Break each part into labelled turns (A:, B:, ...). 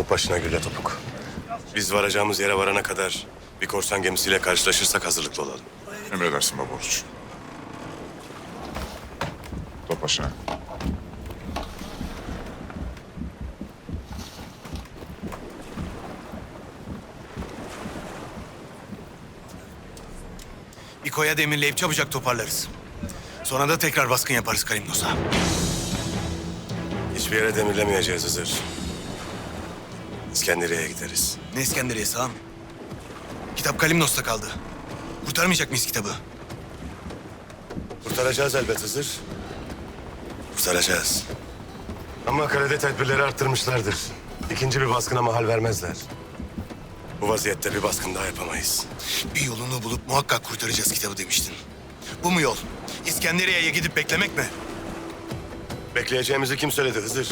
A: Top başına gülle topuk. Biz varacağımız yere varana kadar bir korsan gemisiyle karşılaşırsak hazırlıklı olalım.
B: Emredersin baba oruç. Top başına.
C: Bir koya demirleyip çabucak toparlarız. Sonra da tekrar baskın yaparız Kalimnos'a.
A: Hiçbir yere demirlemeyeceğiz Hızır. İskenderiye'ye gideriz.
C: Ne İskenderiye sağım? Kitap Kalimnos'ta kaldı. Kurtarmayacak mıyız kitabı?
A: Kurtaracağız elbet Hızır. Kurtaracağız. Ama kalede tedbirleri arttırmışlardır. İkinci bir baskına mahal vermezler. Bu vaziyette bir baskın daha yapamayız.
C: Bir yolunu bulup muhakkak kurtaracağız kitabı demiştin. Bu mu yol? İskenderiye'ye gidip beklemek mi?
A: Bekleyeceğimizi kim söyledi Hızır?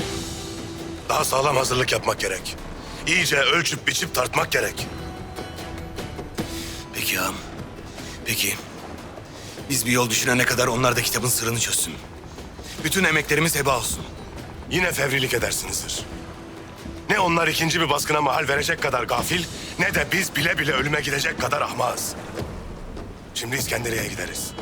A: Daha sağlam hazırlık yapmak gerek. İyice ölçüp biçip tartmak gerek.
C: Peki ağam. Peki. Biz bir yol düşünene kadar onlar da kitabın sırrını çözsün. Bütün emeklerimiz heba olsun.
A: Yine fevrilik edersin Hızır. Ne onlar ikinci bir baskına mahal verecek kadar gafil... ...ne de biz bile bile ölüme gidecek kadar ahmaz. Şimdi İskenderiye'ye gideriz.